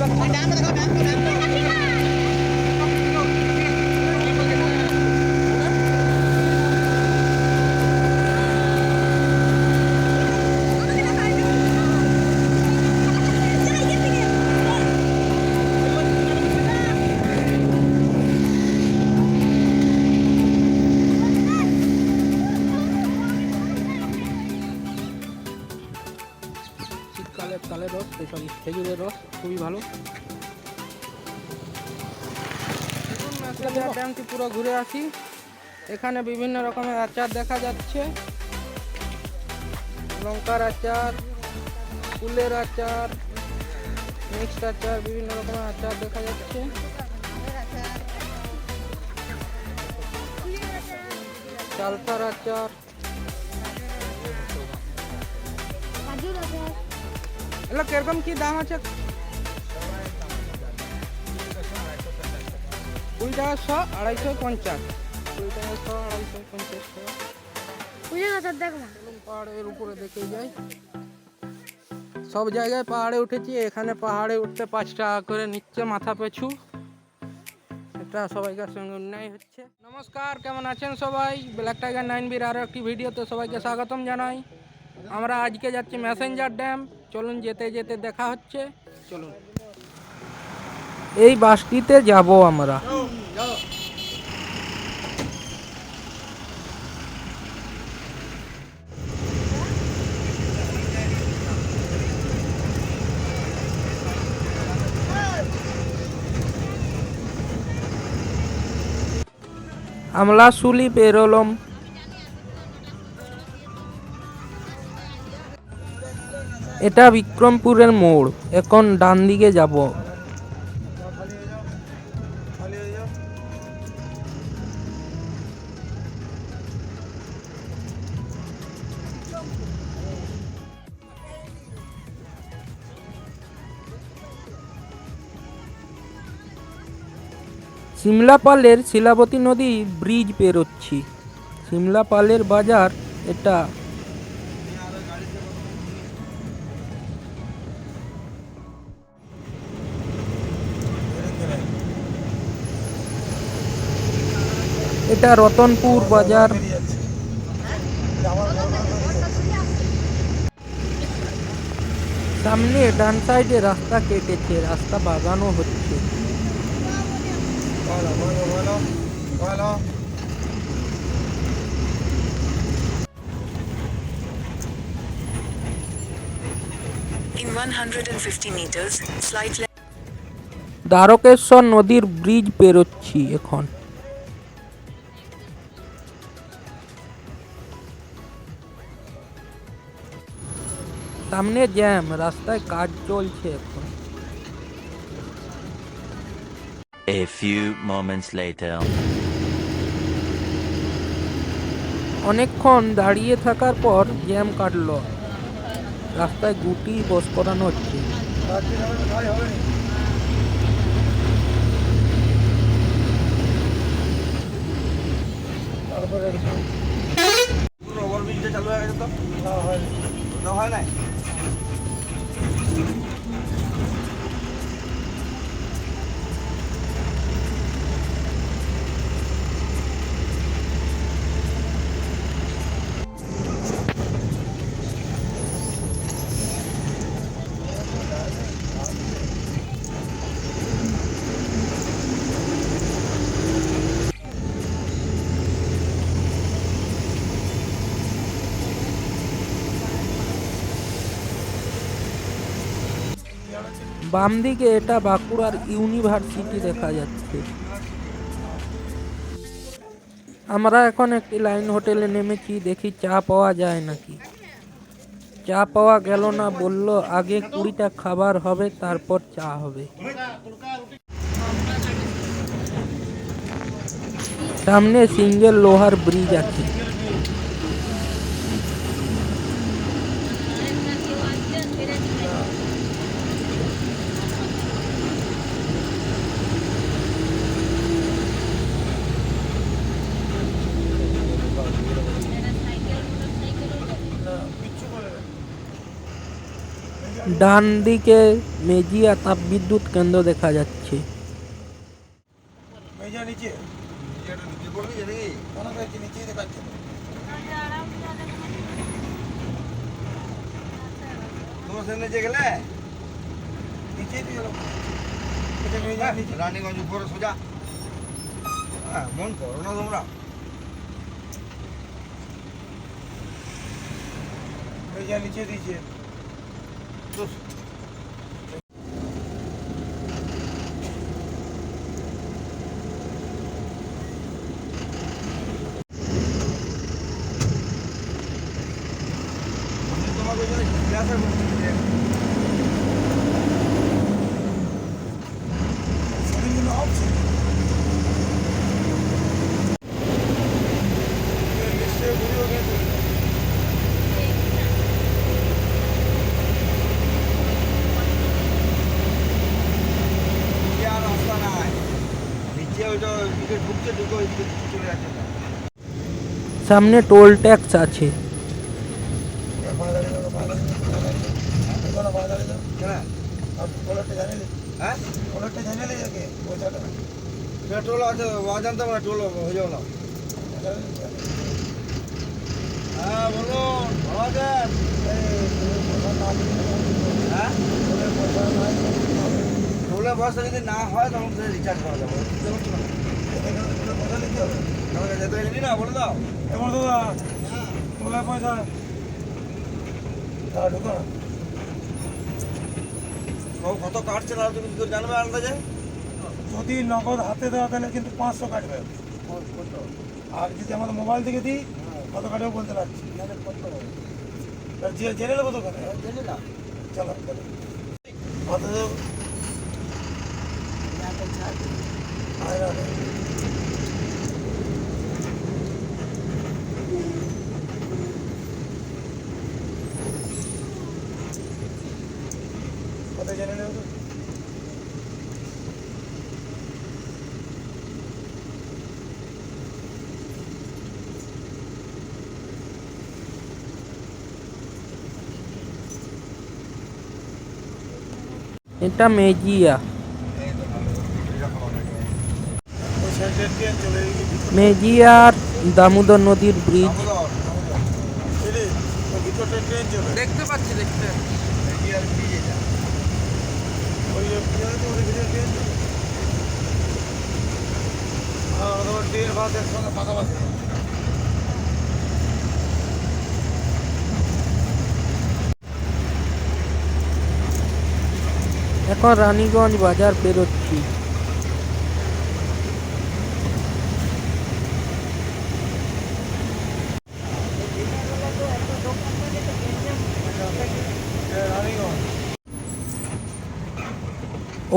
Dam sorry খেজুরের রস খুবই ভালো। ড্যামটি পুরো ঘুরে আসি। এখানে বিভিন্ন রকমের আচার দেখা যাচ্ছে। লঙ্কার আচার ফুলের আচার মিক্সড আচার বিভিন্ন রকমের আচার দেখা যাচ্ছে। চালতার আচার। এগুলো কীরকম কি দাম আছে? কুড়ি টাকা শ আড়াইশো পঞ্চাশ। কুড়ি টাকা শ আড়াইশো পঞ্চাশ টাকা। পাহাড়ের উপরে দেখে যাই। সব জায়গায় পাহাড়ে উঠেছি এখানে পাহাড়ে উঠতে পাঁচ টাকা করে নিচ্ছে মাথা পিছু। এটা সবাইকার সঙ্গে অন্যায় হচ্ছে। নমস্কার কেমন আছেন সবাই? ব্ল্যাক টাইগার নাইন বির আরও একটি ভিডিওতে সবাইকে স্বাগতম জানাই। আমরা আজকে যাচ্ছি ম্যাসেঞ্জার ড্যাম। চলুন যেতে যেতে দেখা হচ্ছে। চলুন। এই বাসটিতে যাব আমরা। আমরা শুলি পেরোলম। এটা বিক্রমপুরের মোড়। এখন ডান দিকে যাব। সিমলাপালের শিলাবতী নদী ব্রিজ পেরোচ্ছি। সিমলাপালের বাজার এটা। এটা রতনপুর বাজার সামনে ডান সাইডে রাস্তা কেটেছে রাস্তা বাগানো হচ্ছে In 150 meters, slight left. Dwarakeswar নদীর ব্রিজ পেরোচ্ছি এখন সামনে জ্যাম রাস্তায় কাজ চলছে এখন। A few moments later. অনেকক্ষণ দাঁড়িয়ে থাকার পর জ্যাম কাটলো। রাস্তায় গুটি বস করানো হচ্ছে। ওভারব্রিজটা চালু হয়ে গেছে তো না হয় নাই বাম দিকে এটা বাঁকুড়ার ইউনিভার্সিটি দেখা যাচ্ছে। আমরা এখন একটি লাইন হোটেলে নেমেছি, দেখি চা পাওয়া যায় নাকি। চা পাওয়া গেল না, বলল, আগে কুড়িটা খাবার হবে, তারপর চা হবে। সামনে সিঙ্গেল লোহার ব্রিজ আছে। ডান দিকে মেজিয়া তাপবিদ্যুৎ কেন্দ্র দেখা যাচ্ছে। গেল? রানীগঞ্জ উপরে সোজা। হ্যাঁ মন করো না তোমরা। নিচে দিয়েছে। সামনে টোল ট্যাক্স আছে পেট্রোল আছে জানতাম না টোল হয়ে যাও না হ্যাঁ বলুন ভালো আছেন হ্যাঁ টোলে পয়সা যদি না হয় তখন তো রিচার্জ করা যাবে বুঝতে পারছো না পয়সা। কত কাটছে যদি নগদ হাতে দেওয়া, তাহলে কিন্তু পাঁচশো কাটবে। আর যদি আমাদের মোবাইল থেকে দিই, কত কাটবে বলতে পারছি জেনে নেব তো চলো। কত জেনে নেব তো? এটা মেজিয়া। মেজিয়ার দামোদর নদীর ব্রিজ দেখতে পাচ্ছি দেখতে। ট্রেন আছে, ওই ভিতরে ট্রেন চলে আর ওদের ট্রেন বাস একসঙ্গে পাকাপাকি এখন রানীগঞ্জ বাজার বেরোচ্ছি।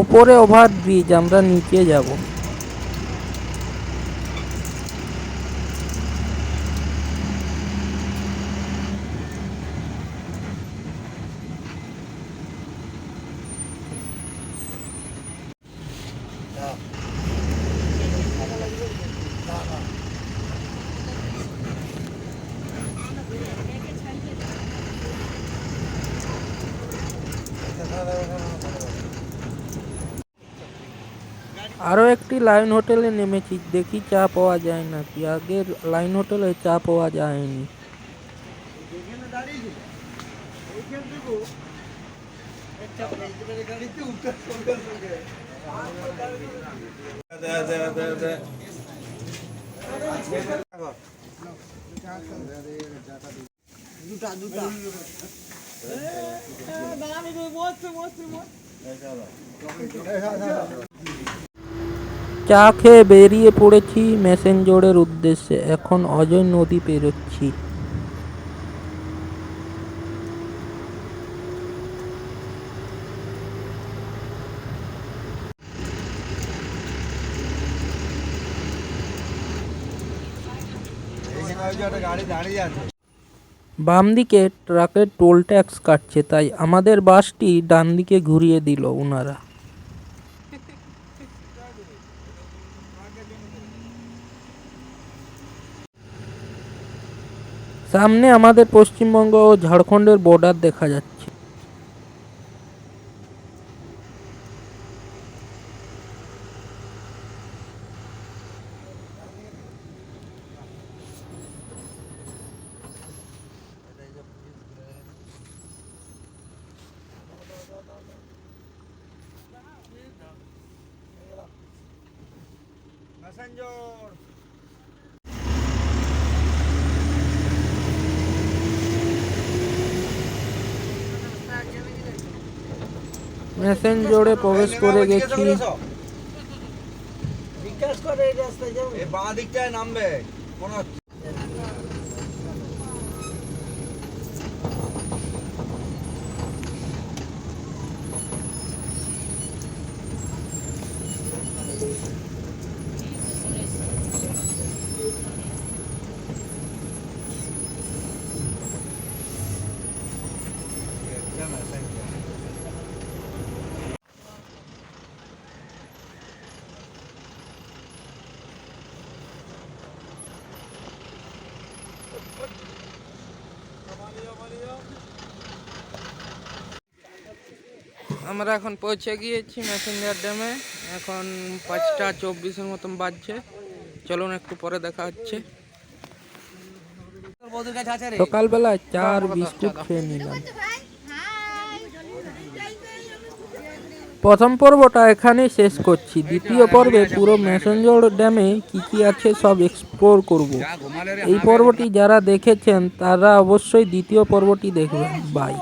ওপরে ওভার ব্রিজ আমরা নিচে যাব। আরও একটি লাইন হোটেলে নেমেছি দেখি চা পাওয়া যায় নাকি আগের লাইন হোটেলে চা পাওয়া যায়নি এই গাড়িতে চা খেয়ে বেরিয়ে পড়েছি মেসেঞ্জরের উদ্দেশ্যে। এখন অজয় নদী পেরোচ্ছি। বাম দিকে ট্রাকের টোল ট্যাক্স কাটছে, তাই আমাদের বাসটি ডান দিকে ঘুরিয়ে দিল ওনারা সামনে আমাদের পশ্চিমবঙ্গ ও ঝাড়খণ্ডের বর্ডার দেখা যাচ্ছে Messenger. মেসেঞ্জরে প্রবেশ করে গেছি। বিকাশ করে এই রাস্তায় যাব বাঁ দিকটায় নামবে। মনে আমরা এখন পৌঁছে গিয়েছি মেসেঞ্জার ড্যামে। এখন পাঁচটা চব্বিশের মতন বাজছে। চলুন একটু পরে দেখা হচ্ছে। সকালবেলা চার বিস্কুট খেয়ে নিলাম। প্রথম পর্বটা এখানে শেষ করছি। দ্বিতীয় পর্বে পুরো মেসেঞ্জর ড্যামে কি কি আছে সব এক্সপ্লোর করব। এই পর্বটি যারা দেখেছেন, তারা অবশ্যই দ্বিতীয় পর্বটি দেখবেন। বাই